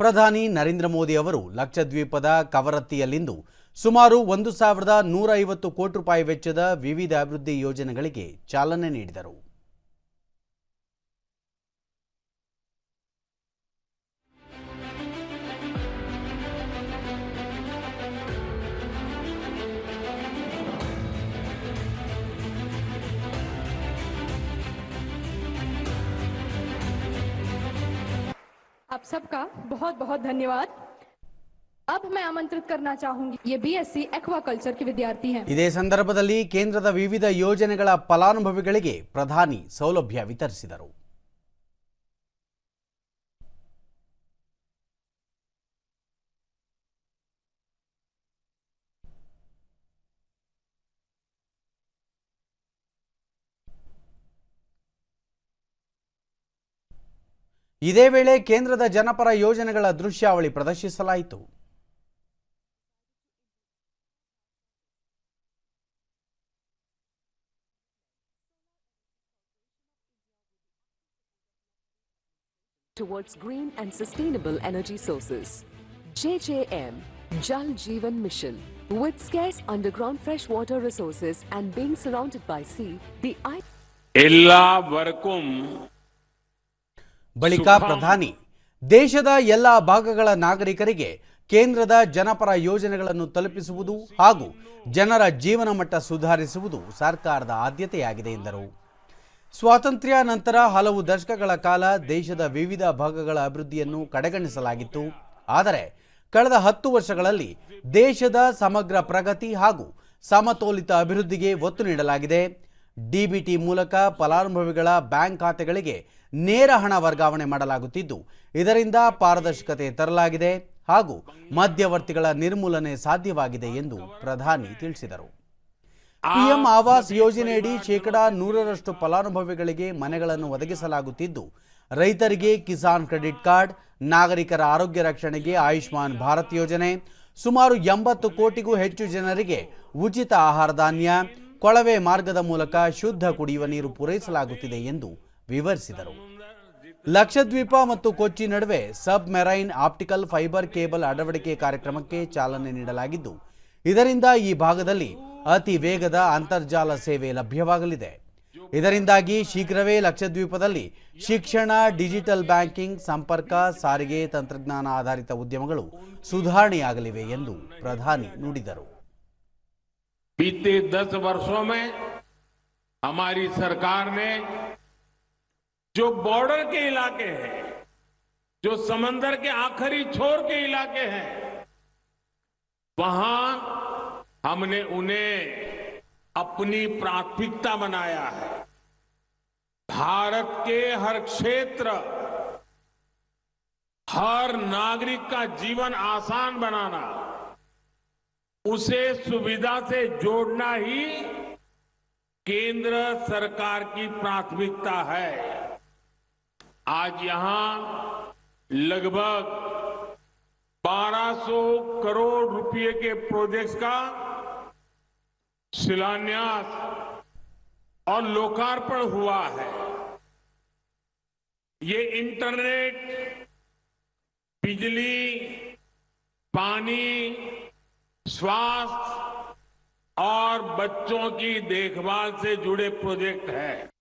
ಪ್ರಧಾನಿ ನರೇಂದ್ರ ಮೋದಿ ಅವರು ಲಕ್ಷದ್ವೀಪದ ಕವರತ್ತಿಯಲ್ಲಿಂದು ಸುಮಾರು ಒಂದು ಸಾವಿರದ ನೂರ ಐವತ್ತು ಕೋಟಿ ರೂಪಾಯಿ ವೆಚ್ಚದ ವಿವಿಧ ಅಭಿವೃದ್ಧಿ ಯೋಜನೆಗಳಿಗೆ ಚಾಲನೆ ನೀಡಿದರು. आप सबका बहुत बहुत धन्यवाद अब मैं आमंत्रित करना चाहूंगी ये बीएससी एक्वाकल्चर के विद्यार्थी हैं ಇದೇ ಸಂದರ್ಭದಲ್ಲಿ ಕೇಂದ್ರದ ವಿವಿಧ ಯೋಜನೆಗಳ ಫಲಾನುಭವಿಗಳಿಗೆ ಪ್ರಧಾನಿ ಸೌಲಭ್ಯ ವಿತರಿಸಿದರು ಇದೇ ವೇಳೆ ಕೇಂದ್ರದ ಜನಪರ ಯೋಜನೆಗಳ ದೃಶ್ಯಾವಳಿ ಪ್ರದರ್ಶಿಸಲಾಯಿತು towards green and sustainable energy sources. JJM, Jal Jeevan Mission. With scarce underground fresh water resources and being surrounded by sea, the I... Ella Varkum ಬಳಿಕ ಪ್ರಧಾನಿ ದೇಶದ ಎಲ್ಲ ಭಾಗಗಳ ನಾಗರಿಕರಿಗೆ ಕೇಂದ್ರದ ಜನಪರ ಯೋಜನೆಗಳನ್ನು ತಲುಪಿಸುವುದು ಹಾಗೂ ಜನರ ಜೀವನ ಮಟ್ಟ ಸುಧಾರಿಸುವುದು ಸರ್ಕಾರದ ಆದ್ಯತೆಯಾಗಿದೆ ಎಂದರು. ಸ್ವಾತಂತ್ರ್ಯ ನಂತರ ಹಲವು ದಶಕಗಳ ಕಾಲ ದೇಶದ ವಿವಿಧ ಭಾಗಗಳ ಅಭಿವೃದ್ಧಿಯನ್ನು ಕಡೆಗಣಿಸಲಾಗಿತ್ತು. ಆದರೆ ಕಳೆದ ಹತ್ತು ವರ್ಷಗಳಲ್ಲಿ ದೇಶದ ಸಮಗ್ರ ಪ್ರಗತಿ ಹಾಗೂ ಸಮತೋಲಿತ ಅಭಿವೃದ್ಧಿಗೆ ಒತ್ತು ನೀಡಲಾಗಿದೆ. ಡಿಬಿಟಿ ಮೂಲಕ ಫಲಾನುಭವಿಗಳ ಬ್ಯಾಂಕ್ ಖಾತೆಗಳಿಗೆ ನೇರ ಹಣ ವರ್ಗಾವಣೆ ಮಾಡಲಾಗುತ್ತಿದ್ದು, ಇದರಿಂದ ಪಾರದರ್ಶಕತೆ ತರಲಾಗಿದೆ ಹಾಗೂ ಮಧ್ಯವರ್ತಿಗಳ ನಿರ್ಮೂಲನೆ ಸಾಧ್ಯವಾಗಿದೆ ಎಂದು ಪ್ರಧಾನಿ ತಿಳಿಸಿದರು. ಪಿಎಂ ಆವಾಸ್ ಯೋಜನೆಯಡಿ ಶೇಕಡಾ ನೂರರಷ್ಟು ಫಲಾನುಭವಿಗಳಿಗೆ ಮನೆಗಳನ್ನು ಒದಗಿಸಲಾಗುತ್ತಿದ್ದು, ರೈತರಿಗೆ ಕಿಸಾನ್ ಕ್ರೆಡಿಟ್ ಕಾರ್ಡ್, ನಾಗರಿಕರ ಆರೋಗ್ಯ ರಕ್ಷಣೆಗೆ ಆಯುಷ್ಮಾನ್ ಭಾರತ್ ಯೋಜನೆ, ಸುಮಾರು ಎಂಬತ್ತು ಕೋಟಿಗೂ ಹೆಚ್ಚು ಜನರಿಗೆ ಉಚಿತ ಆಹಾರ ಧಾನ್ಯ, ಕೊಳವೆ ಮಾರ್ಗದ ಮೂಲಕ ಶುದ್ಧ ಕುಡಿಯುವ ನೀರು ಪೂರೈಸಲಾಗುತ್ತಿದೆ ಎಂದು ವಿವರಿಸಿದರು ಲಕ್ಷದ್ವೀಪ ಮತ್ತು ಕೊಚ್ಚಿ ನಡುವೆ submarine optical fibre cable ಅಳವಡಿಕೆ ಕಾರ್ಯಕ್ರಮಕ್ಕೆ ಚಾಲನೆ ನೀಡಲಾಗಿದ್ದು ಇದರಿಂದ ಈ ಭಾಗದಲ್ಲಿ ಅತಿ ವೇಗದ ಅಂತರ್ಜಾಲ ಸೇವೆ ಲಭ್ಯವಾಗಲಿದೆ ಇದರಿಂದಾಗಿ ಶೀಘ್ರವೇ ಲಕ್ಷದ್ವೀಪದಲ್ಲಿ ಶಿಕ್ಷಣ ಡಿಜಿಟಲ್ ಬ್ಯಾಂಕಿಂಗ್ ಸಂಪರ್ಕ ಸಾರಿಗೆ ತಂತ್ರಜ್ಞಾನ ಆಧಾರಿತ ಉದ್ಯಮಗಳು ಸುಧಾರಣೆಯಾಗಲಿವೆ ಎಂದು ಪ್ರಧಾನಿ ನುಡಿದರು बीते दस वर्षों में हमारी सरकार ने जो बॉर्डर के इलाके हैं, जो समंदर के आखिरी छोर के इलाके हैं, वहाँ हमने उन्हें अपनी प्राथमिकता बनाया है। भारत के हर क्षेत्र हर नागरिक का जीवन आसान बनाना, उसे सुविधा से जोड़ना ही केंद्र सरकार की प्राथमिकता है। आज यहाँ लगभग 1200 करोड़ रुपए के प्रोजेक्ट्स का शिलान्यास और लोकार्पण हुआ है। ये इंटरनेट, बिजली, पानी, स्वास्थ्य और बच्चों की देखभाल से जुड़े प्रोजेक्ट हैं।